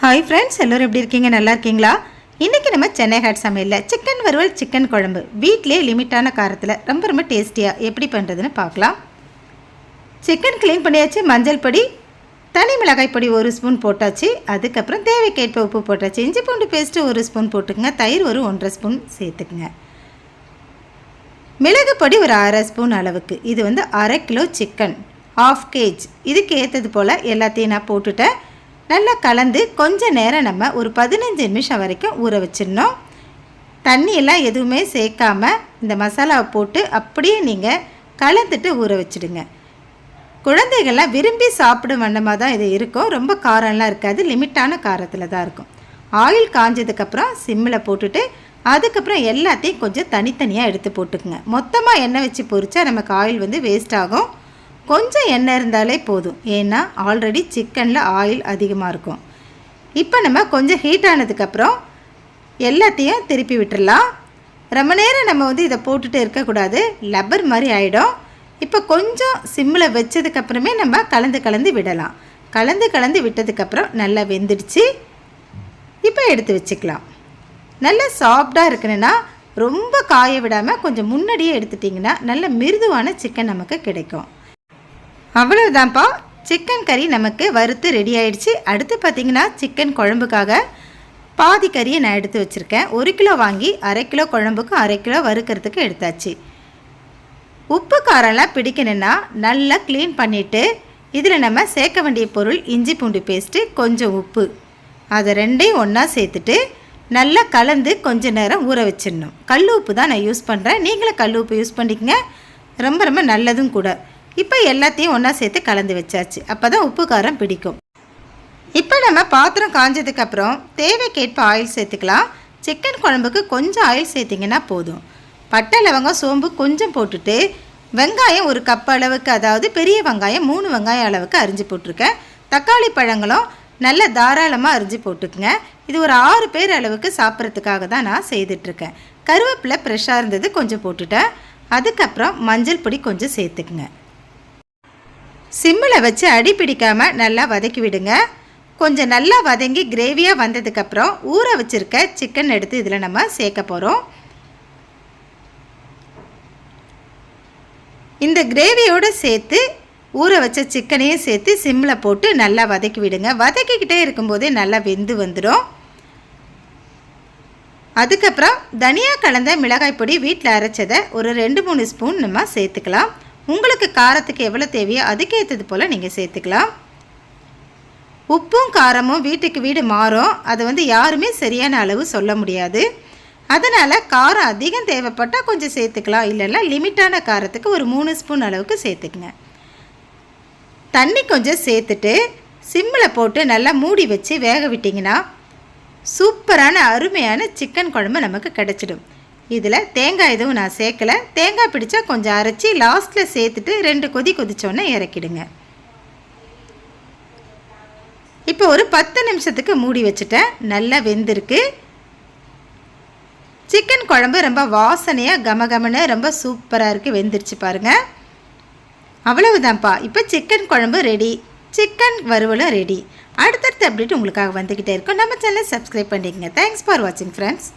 Hi friends எல்லோரும் எப்படி இருக்கீங்க? நல்லா இருக்கீங்களா? இன்றைக்கி நம்ம சென்னை ஹாட் சமையலில் சிக்கன் வறுவல் சிக்கன் குழம்பு. வீட்டிலே லிமிட்டான காரத்தில் ரொம்ப ரொம்ப டேஸ்டியாக எப்படி பண்ணுறதுன்னு பார்க்கலாம். சிக்கன் க்ளீன் பண்ணியாச்சு மஞ்சள் பொடி தனி மிளகாய் பொடி ஒரு ஸ்பூன் போட்டாச்சு. அதுக்கப்புறம் தேவைக்கேற்ப உப்பு போட்டாச்சு. இஞ்சி பூண்டு பேஸ்ட்டு ஒரு ஸ்பூன் போட்டுக்கங்க. தயிர் ஒரு ஒன்றரை ஸ்பூன் சேர்த்துக்குங்க. மிளகு பொடி ஒரு அரை ஸ்பூன் அளவுக்கு. இது வந்து அரை கிலோ சிக்கன் ஆஃப் கேஜ் இதுக்கு ஏற்றது போல் எல்லாத்தையும் நான் போட்டுட்டேன் நல்லா கலந்து கொஞ்ச நேரம் நம்ம ஒரு பதினஞ்சு நிமிஷம் வரைக்கும் ஊற வச்சிடணும். தண்ணியெல்லாம் எதுவுமே சேர்க்காம இந்த மசாலாவை போட்டு அப்படியே நீங்கள் கலந்துட்டு ஊற வச்சிடுங்க. குழந்தைகள்லாம் விரும்பி சாப்பிடும் வண்ணமாக தான் இது இருக்கும். ரொம்ப காரம்லாம் இருக்காது. லிமிட்டான காரத்தில் தான் இருக்கும். ஆயில் காஞ்சதுக்கப்புறம் சிம்மில் போட்டுட்டு அதுக்கப்புறம் எல்லாத்தையும் கொஞ்சம் தனித்தனியாக எடுத்து போட்டுக்குங்க. மொத்தமாக எண்ணெய் வச்சு பொறிச்சா நமக்கு ஆயில் வந்து வேஸ்ட் ஆகும். கொஞ்சம் எண்ணெய் இருந்தாலே போதும். ஏன்னா ஆல்ரெடி சிக்கனில் ஆயில் அதிகமாக இருக்கும். இப்போ நம்ம கொஞ்சம் ஹீட் ஆனதுக்கப்புறம் எல்லாத்தையும் திருப்பி விட்டுறலாம். ரொம்ப நேரம் நம்ம வந்து இதை போட்டுட்டு இருக்கக்கூடாது லப்பர் மாதிரி ஆகிடும் இப்போ கொஞ்சம் சிம்மில் வச்சதுக்கப்புறமே நம்ம கலந்து கலந்து விடலாம். கலந்து கலந்து விட்டதுக்கப்புறம் நல்லா வெந்துடுச்சு. இப்போ எடுத்து வச்சுக்கலாம். நல்லா சாஃப்டாக இருக்கணும்னா ரொம்ப காய விடாமல் கொஞ்சம் முன்னாடியே எடுத்துட்டிங்கன்னா நல்ல மிருதுவான சிக்கன் நமக்கு கிடைக்கும். அவ்வளவுதான்ப்பா. சிக்கன் கறி நமக்கு வறுத்து ரெடி ஆயிடுச்சு. அடுத்து பார்த்தீங்கன்னா சிக்கன் குழம்புக்காக பாதி கறியை நான் எடுத்து வச்சுருக்கேன். ஒரு கிலோ வாங்கி அரை கிலோ குழம்புக்கும் அரை கிலோ வறுக்கிறதுக்கு எடுத்தாச்சு. உப்பு காரம்லாம் பிடிக்கணுன்னா நல்லா க்ளீன் பண்ணிவிட்டு இதில் நம்ம சேர்க்க வேண்டிய பொருள் இஞ்சி பூண்டு பேஸ்ட்டு கொஞ்சம் உப்பு. அதை ரெண்டையும் ஒன்றா சேர்த்துட்டு நல்லா கலந்து கொஞ்ச நேரம் ஊற வச்சிடணும். கல் உப்பு தான் நான் யூஸ் பண்ணுறேன் நீங்களும் கல் உப்பு யூஸ் பண்ணிக்கங்க. ரொம்ப ரொம்ப நல்லதும் கூட. இப்போ எல்லாத்தையும் ஒன்றா சேர்த்து கலந்து வச்சாச்சு. அப்போ தான் உப்பு காரம் பிடிக்கும். இப்போ நம்ம பாத்திரம் காஞ்சதுக்கப்புறம் தேவைக்கேற்ப ஆயில் சேர்த்துக்கலாம். சிக்கன் குழம்புக்கு கொஞ்சம் ஆயில் சேர்த்திங்கன்னா போதும். பட்டை லவங்கம் சோம்பு கொஞ்சம் போட்டுட்டு வெங்காயம் ஒரு கப் அளவுக்கு அதாவது பெரிய வெங்காயம் மூணு வெங்காயம் அளவுக்கு அரிஞ்சு போட்டிருக்கேன். தக்காளி பழங்களும் நல்ல தாராளமாக அரிஞ்சு போட்டுக்குங்க. இது ஒரு ஆறு பேர் அளவுக்கு சாப்பிட்றதுக்காக தான் நான் செய்துட்ருக்கேன் கருவேப்பிலை ஃப்ரெஷ்ஷாக இருந்தது கொஞ்சம் போட்டுட்டேன். அதுக்கப்புறம் மஞ்சள் பொடி கொஞ்சம் சேர்த்துக்குங்க. சிம்மில் வச்சு அடி பிடிக்காமல் நல்லா வதக்கி விடுங்க. கொஞ்சம் நல்லா வதங்கி கிரேவியாக வந்ததுக்கப்புறம் ஊற வச்சுருக்க சிக்கன் எடுத்து இதில் நம்ம சேர்க்க போகிறோம் இந்த கிரேவியோடு சேர்த்து ஊற வச்ச சிக்கனையும் சேர்த்து சிம்மில் போட்டு நல்லா வதக்கி விடுங்க. வதக்கிக்கிட்டே இருக்கும்போதே நல்லா வெந்து வந்துடும். அதுக்கப்புறம் தனியாக கலந்த மிளகாய் பொடி வீட்டில் அரைச்சதை ஒரு ரெண்டு மூணு ஸ்பூன் நம்ம சேர்த்துக்கலாம். உங்களுக்கு காரத்துக்கு எவ்வளோ தேவையோ அதுக்கேற்றது போல் நீங்கள் சேர்த்துக்கலாம். உப்பும் காரமும் வீட்டுக்கு வீடு மாறும். அதை வந்து யாருமே சரியான அளவு சொல்ல முடியாது. அதனால் காரம் அதிகம் தேவைப்பட்டால் கொஞ்சம் சேர்த்துக்கலாம். இல்லைன்னா லிமிட்டான காரத்துக்கு ஒரு மூணு ஸ்பூன் அளவுக்கு சேர்த்துக்குங்க. தண்ணி கொஞ்சம் சேர்த்துட்டு சிம்மில் போட்டு நல்லா மூடி வச்சு வேக விட்டிங்கன்னா சூப்பரான அருமையான சிக்கன் குழம்பு நமக்கு கிடச்சிடும். இதில் தேங்காய் எதுவும் நான் சேர்க்கலை. தேங்காய் பிடிச்சா கொஞ்சம் அரைச்சி லாஸ்ட்டில் சேர்த்துட்டு ரெண்டு கொதி கொதிச்சோன்னே இறக்கிடுங்க. இப்போ ஒரு பத்து நிமிஷத்துக்கு மூடி வச்சுட்டேன். நல்லா வெந்திருக்கு. சிக்கன் குழம்பு ரொம்ப வாசனையாக கமகமன்னு ரொம்ப சூப்பராக இருக்குது வெந்துருச்சு பாருங்கள் அவ்வளவுதான்ப்பா. இப்போ சிக்கன் குழம்பு ரெடி சிக்கன் வறுவலும் ரெடி அடுத்தடுத்து அப்டேட் உங்களுக்காக வந்துக்கிட்டே இருக்கும். நம்ம சேனலை சப்ஸ்கிரைப் பண்ணிக்கங்க. தேங்க்ஸ் ஃபார் வாட்சிங் ஃப்ரெண்ட்ஸ்